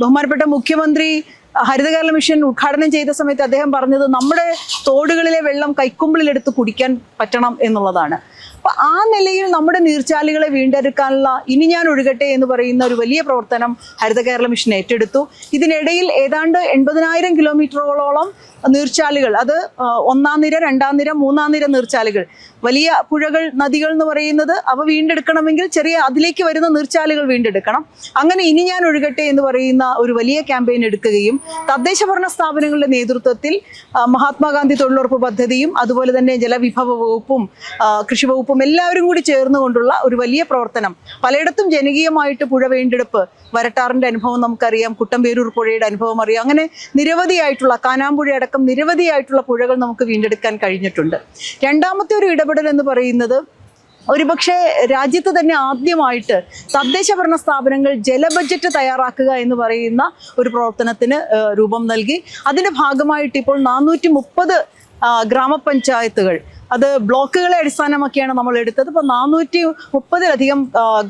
ബഹുമാനപ്പെട്ട മുഖ്യമന്ത്രി ഹരിതകേരള മിഷൻ ഉദ്ഘാടനം ചെയ്ത സമയത്ത് അദ്ദേഹം പറഞ്ഞത് നമ്മുടെ തോടുകളിലെ വെള്ളം കൈക്കുമ്പിളിലെടുത്ത് കുടിക്കാൻ പറ്റണം എന്നുള്ളതാണ്. അപ്പൊ ആ നിലയിൽ നമ്മുടെ നീർച്ചാലുകളെ വീണ്ടെടുക്കാനുള്ള ഇനി ഞാൻ ഒഴുകട്ടെ എന്ന് പറയുന്ന ഒരു വലിയ പ്രവർത്തനം ഹരിത കേരള മിഷൻ ഏറ്റെടുത്തു. ഇതിനിടയിൽ ഏതാണ്ട് എൺപതിനായിരം കിലോമീറ്ററുകളോളം നീർച്ചാലുകൾ അത് ഒന്നാം നിര രണ്ടാം നിര മൂന്നാം നിര നീർച്ചാലുകൾ വലിയ പുഴകൾ നദികൾ എന്ന് പറയുന്നത് അവ വീണ്ടെടുക്കണമെങ്കിൽ ചെറിയ അതിലേക്ക് വരുന്ന നീർച്ചാലുകൾ വീണ്ടെടുക്കണം. അങ്ങനെ ഇനി ഞാൻ ഒഴുകട്ടെ എന്ന് പറയുന്ന ഒരു വലിയ ക്യാമ്പയിൻ എടുക്കുകയും തദ്ദേശ ഭരണ സ്ഥാപനങ്ങളുടെ നേതൃത്വത്തിൽ മഹാത്മാഗാന്ധി തൊഴിലുറപ്പ് പദ്ധതിയും അതുപോലെ തന്നെ ജലവിഭവ വകുപ്പും കൃഷി വകുപ്പും എല്ലാവരും കൂടി ചേർന്നുകൊണ്ടുള്ള ഒരു വലിയ പ്രവർത്തനം. പലയിടത്തും ജനകീയമായിട്ട് പുഴ വീണ്ടെടുപ്പ് വരട്ടാറിന്റെ അനുഭവം നമുക്കറിയാം. കുട്ടമ്പേരൂർ പുഴയുടെ അനുഭവം അറിയാം. അങ്ങനെ നിരവധിയായിട്ടുള്ള കാനാമ്പുഴ അടക്കം നിരവധിയായിട്ടുള്ള പുഴകൾ നമുക്ക് വീണ്ടെടുക്കാൻ കഴിഞ്ഞിട്ടുണ്ട്. രണ്ടാമത്തെ ഒരു ഇടപെടൽ എന്ന് പറയുന്നത് ഒരുപക്ഷെ രാജ്യത്ത് തന്നെ ആദ്യമായിട്ട് തദ്ദേശ ഭരണ സ്ഥാപനങ്ങൾ ജല ബജറ്റ് തയ്യാറാക്കുക എന്ന് പറയുന്ന ഒരു പ്രവർത്തനത്തിന് രൂപം നൽകി. അതിന്റെ ഭാഗമായിട്ട് ഇപ്പോൾ നാനൂറ്റി ഗ്രാമപഞ്ചായത്തുകൾ അത് ബ്ലോക്കുകളെ അടിസ്ഥാനമാക്കിയാണ് നമ്മൾ എടുത്തത്. ഇപ്പോൾ നാനൂറ്റി മുപ്പതിലധികം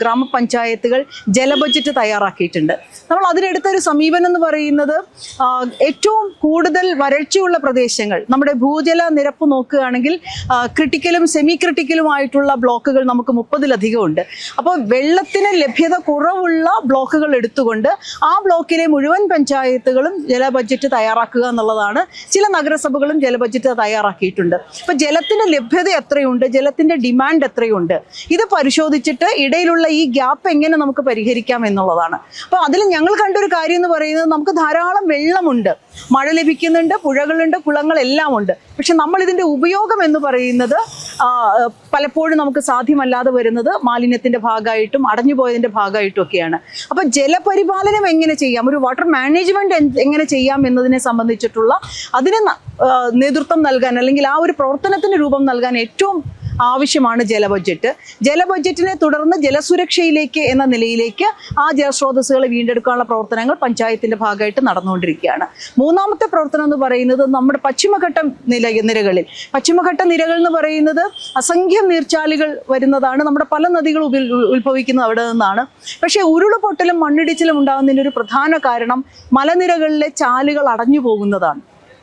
ഗ്രാമപഞ്ചായത്തുകൾ ജല ബജറ്റ് തയ്യാറാക്കിയിട്ടുണ്ട്. നമ്മൾ അതിനെടുത്ത ഒരു സമീപനം എന്ന് പറയുന്നത് ഏറ്റവും കൂടുതൽ വരൾച്ചയുള്ള പ്രദേശങ്ങൾ നമ്മുടെ ഭൂജല നിരപ്പ് നോക്കുകയാണെങ്കിൽ ക്രിട്ടിക്കലും സെമി ക്രിട്ടിക്കലുമായിട്ടുള്ള ബ്ലോക്കുകൾ നമുക്ക് മുപ്പതിലധികം ഉണ്ട്. അപ്പോൾ വെള്ളത്തിന് ലഭ്യത കുറവുള്ള ബ്ലോക്കുകൾ എടുത്തുകൊണ്ട് ആ ബ്ലോക്കിലെ മുഴുവൻ പഞ്ചായത്തുകളും ജല ബജറ്റ് തയ്യാറാക്കുക എന്നുള്ളതാണ്. ചില നഗരസഭകളും ജല ബജറ്റ് തയ്യാറാക്കിയിട്ടുണ്ട്. അപ്പോൾ ജലത്തിന്റെ ലഭ്യത എത്രയുണ്ട്? ജലത്തിന്റെ ഡിമാൻഡ് എത്രയുണ്ട്? ഇത് പരിശോധിച്ചിട്ട് ഇടയിലുള്ള ഈ ഗ്യാപ്പ് എങ്ങനെ നമുക്ക് പരിഹരിക്കാം എന്നുള്ളതാണ്. അപ്പോൾ അതിൽ ഞങ്ങൾ കണ്ടൊരു കാര്യം എന്ന് പറയുന്നത് നമുക്ക് ധാരാളം വെള്ളമുണ്ട്. മഴ ലഭിക്കുന്നുണ്ട് പുഴകളുണ്ട് കുളങ്ങളെല്ലാം ഉണ്ട് പക്ഷെ നമ്മൾ ഇതിന്റെ ഉപയോഗം എന്ന് പറയുന്നത് പലപ്പോഴും നമുക്ക് സാധ്യമല്ലാതെ വരുന്നത് മാലിന്യത്തിന്റെ ഭാഗമായിട്ടും അടഞ്ഞുപോയതിന്റെ ഭാഗമായിട്ടും ഒക്കെയാണ്. അപ്പൊ ജലപരിപാലനം എങ്ങനെ ചെയ്യാം? ഒരു വാട്ടർ മാനേജ്മെന്റ് എങ്ങനെ ചെയ്യാം എന്നതിനെ സംബന്ധിച്ചിട്ടുള്ള അതിന് നേതൃത്വം നൽകാൻ അല്ലെങ്കിൽ ആ ഒരു പ്രവർത്തനത്തിന് രൂപം നൽകാൻ ഏറ്റവും ആവശ്യമാണ് ജല ബഡ്ജറ്റ്. ജല ബഡ്ജറ്റിനെ തുടർന്ന് ജലസുരക്ഷയിലേക്ക് എന്ന നിലയിലേക്ക് ആ ജലസ്രോതസ്സുകളെ വീണ്ടെടുക്കാനുള്ള പ്രവർത്തനങ്ങൾ പഞ്ചായത്തിന്റെ ഭാഗമായിട്ട് നടന്നുകൊണ്ടിരിക്കുകയാണ്. മൂന്നാമത്തെ പ്രവർത്തനം എന്ന് പറയുന്നത് നമ്മുടെ പശ്ചിമഘട്ട നില നിരകളിൽ. പശ്ചിമഘട്ട നിരകൾ എന്ന് പറയുന്നത് അസംഖ്യം നീർച്ചാലുകൾ വരുന്നതാണ്. നമ്മുടെ പല നദികൾ ഉത്ഭവിക്കുന്നത് അവിടെ നിന്നാണ്. പക്ഷേ ഉരുളുപൊട്ടലും മണ്ണിടിച്ചിലും ഉണ്ടാകുന്നതിന് ഒരു പ്രധാന കാരണം മലനിരകളിലെ ചാലുകൾ അടഞ്ഞു പോകുന്നതാണ്.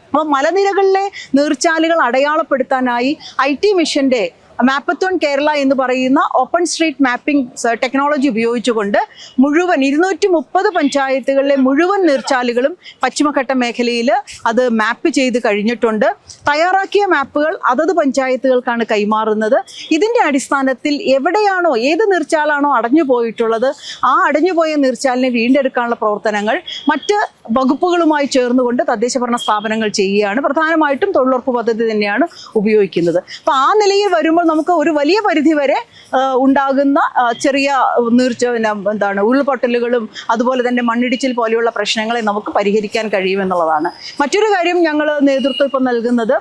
അപ്പോൾ മലനിരകളിലെ നീർച്ചാലുകൾ അടയാളപ്പെടുത്താനായി ഐ ടി മിഷന്റെ മാപ്പത്തോൺ കേരള എന്ന് പറയുന്ന ഓപ്പൺ സ്ട്രീറ്റ് മാപ്പിംഗ് ടെക്നോളജി ഉപയോഗിച്ചുകൊണ്ട് മുഴുവൻ ഇരുന്നൂറ്റി മുപ്പത് പഞ്ചായത്തുകളിലെ മുഴുവൻ നീർച്ചാലുകളും പശ്ചിമഘട്ട മേഖലയിൽ അത് മാപ്പ് ചെയ്ത് കഴിഞ്ഞിട്ടുണ്ട്. തയ്യാറാക്കിയ മാപ്പുകൾ അതത് പഞ്ചായത്തുകൾക്കാണ് കൈമാറുന്നത്. ഇതിന്റെ അടിസ്ഥാനത്തിൽ എവിടെയാണോ ഏത് നീർച്ചാലാണോ അടഞ്ഞു പോയിട്ടുള്ളത് ആ അടഞ്ഞുപോയ നീർച്ചാലിനെ വീണ്ടെടുക്കാനുള്ള പ്രവർത്തനങ്ങൾ മറ്റ് വകുപ്പുകളുമായി ചേർന്നുകൊണ്ട് തദ്ദേശ ഭരണ സ്ഥാപനങ്ങൾ ചെയ്യുകയാണ്. പ്രധാനമായിട്ടും തൊഴിലുറപ്പ് പദ്ധതി തന്നെയാണ് ഉപയോഗിക്കുന്നത്. അപ്പോൾ ആ നിലയിൽ വരുമ്പോൾ നമുക്ക് ഒരു വലിയ പരിധി വരെ ഉണ്ടാകുന്ന ചെറിയ നീർച്ച എന്താണ് ഉരുൾപൊട്ടലുകളും അതുപോലെ തന്നെ മണ്ണിടിച്ചിൽ പോലെയുള്ള പ്രശ്നങ്ങളെ നമുക്ക് പരിഹരിക്കാൻ കഴിയുമെന്നുള്ളതാണ് മറ്റൊരു കാര്യം ഞങ്ങൾ നേതൃത്വം ഇപ്പം നൽകുന്നത്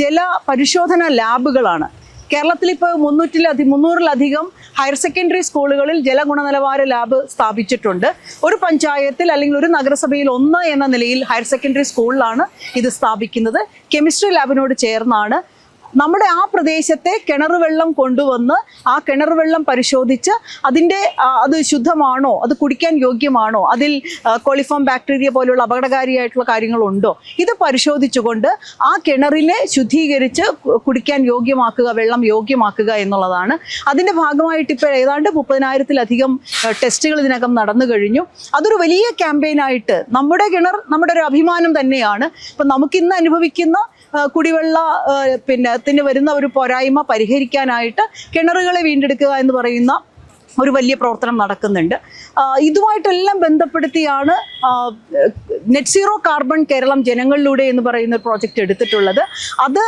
ജല പരിശോധന ലാബുകളാണ്. കേരളത്തിൽ ഇപ്പോൾ മുന്നൂറ്റിലധികം മുന്നൂറിലധികം ഹയർ സെക്കൻഡറി സ്കൂളുകളിൽ ജലഗുണനിലവാര ലാബ് സ്ഥാപിച്ചിട്ടുണ്ട്. ഒരു പഞ്ചായത്തിൽ അല്ലെങ്കിൽ ഒരു നഗരസഭയിൽ ഒന്ന് എന്ന നിലയിൽ ഹയർ സെക്കൻഡറി സ്കൂളിലാണ് ഇത് സ്ഥാപിക്കുന്നത്. കെമിസ്ട്രി ലാബിനോട് ചേർന്നാണ് നമ്മുടെ ആ പ്രദേശത്തെ കിണർ വെള്ളം കൊണ്ടുവന്ന് ആ കിണർ വെള്ളം പരിശോധിച്ച് അതിന്റെ അത് ശുദ്ധമാണോ? അത് കുടിക്കാൻ യോഗ്യമാണോ? അതിൽ കോളിഫോം ബാക്ടീരിയ പോലുള്ള അപകടകാരിയായിട്ടുള്ള കാര്യങ്ങളുണ്ടോ? ഇത് പരിശോധിച്ചുകൊണ്ട് ആ കിണറിനെ ശുദ്ധീകരിച്ച് കുടിക്കാൻ യോഗ്യമാക്കുക വെള്ളം യോഗ്യമാക്കുക എന്നുള്ളതാണ്. അതിന്റെ ഭാഗമായിട്ട് ഇപ്പോൾ ഏതാണ്ട് മുപ്പതിനായിരത്തിലധികം ടെസ്റ്റുകൾ ഇതിനകം നടന്നു കഴിഞ്ഞു. അതൊരു വലിയ ക്യാമ്പയിനായിട്ട് നമ്മുടെ കിണർ നമ്മുടെ ഒരു അഭിമാനം തന്നെയാണ്. ഇപ്പം നമുക്കിന്ന് അനുഭവിക്കുന്ന കുടിവെള്ള പിന്നെ ത്തിന് വരുന്ന ഒരു പോരായ്മ പരിഹരിക്കാനായിട്ട് കിണറുകളെ വീണ്ടെടുക്കുക എന്ന് പറയുന്ന ഒരു വലിയ പ്രവർത്തനം നടക്കുന്നുണ്ട്. ഇതുമായിട്ടെല്ലാം ബന്ധപ്പെടുത്തിയാണ് നെറ്റ് സീറോ കാർബൺ കേരളം ജനങ്ങളിലൂടെ എന്ന് പറയുന്ന ഒരു പ്രോജക്റ്റ് എടുത്തിട്ടുള്ളത്. അത്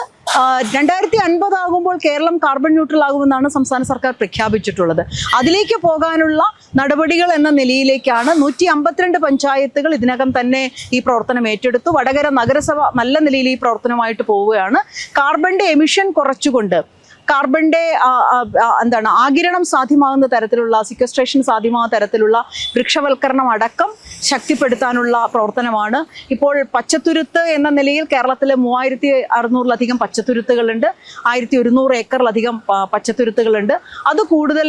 രണ്ടായിരത്തി രണ്ടായിരത്തി അൻപതാകുമ്പോൾ കേരളം കാർബൺ ന്യൂട്രൽ ആകുമെന്നാണ് സംസ്ഥാന സർക്കാർ പ്രഖ്യാപിച്ചിട്ടുള്ളത്. അതിലേക്ക് പോകാനുള്ള നടപടികൾ എന്ന നിലയിലേക്കാണ് നൂറ്റി അമ്പത്തിരണ്ട് പഞ്ചായത്തുകൾ ഇതിനകം തന്നെ ഈ പ്രവർത്തനം ഏറ്റെടുത്തു. വടകര നഗരസഭ നല്ല നിലയിൽ ഈ പ്രവർത്തനമായിട്ട് പോവുകയാണ്. കാർബണിന്റെ എമിഷൻ കുറച്ചുകൊണ്ട് കാർബണിന്റെ എന്താണ് ആകിരണം സാധ്യമാകുന്ന തരത്തിലുള്ള സിക്വസ്ട്രേഷൻ സാധ്യമാകുന്ന തരത്തിലുള്ള വൃക്ഷവൽക്കരണം അടക്കം ശക്തിപ്പെടുത്താനുള്ള പ്രവർത്തനമാണ്. ഇപ്പോൾ പച്ചത്തുരുത്ത് എന്ന നിലയിൽ കേരളത്തിൽ മൂവായിരത്തി അറുന്നൂറിലധികം പച്ചത്തുരുത്തുകളുണ്ട്. ആയിരത്തി ഒരുന്നൂറ് ഏക്കറിലധികം പച്ചത്തുരുത്തുകളുണ്ട്. അത് കൂടുതൽ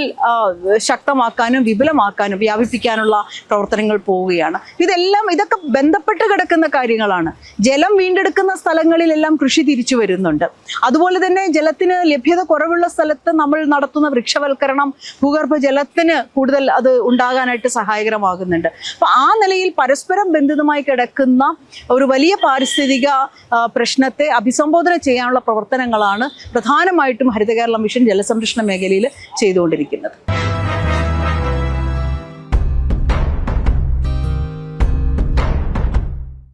ശക്തമാക്കാനും വിപുലമാക്കാനും വ്യാപിപ്പിക്കാനുള്ള പ്രവർത്തനങ്ങൾ പോവുകയാണ്. ഇതെല്ലാം ഇതൊക്കെ ബന്ധപ്പെട്ട് കിടക്കുന്ന കാര്യങ്ങളാണ്. ജലം വീണ്ടെടുക്കുന്ന സ്ഥലങ്ങളിലെല്ലാം കൃഷി തിരിച്ചു വരുന്നുണ്ട്. അതുപോലെ തന്നെ ജലത്തിന് ലഭ്യത കുറവുള്ള സ്ഥലത്ത് നമ്മൾ നടത്തുന്ന വൃക്ഷവൽക്കരണം ഭൂഗർഭ ജലത്തിന് കൂടുതൽ അത് ഉണ്ടാകാനായിട്ട് സഹായകരമാകുന്നുണ്ട്. അപ്പൊ ആ നിലയിൽ പരസ്പരം ബന്ധിതമായി കിടക്കുന്ന ഒരു വലിയ പാരിസ്ഥിതിക പ്രശ്നത്തെ അഭിസംബോധന ചെയ്യാനുള്ള പ്രവർത്തനങ്ങളാണ് പ്രധാനമായിട്ടും ഹരിത കേരള മിഷൻ ജലസംരക്ഷണ മേഖലയിൽ ചെയ്തുകൊണ്ടിരിക്കുന്നത്.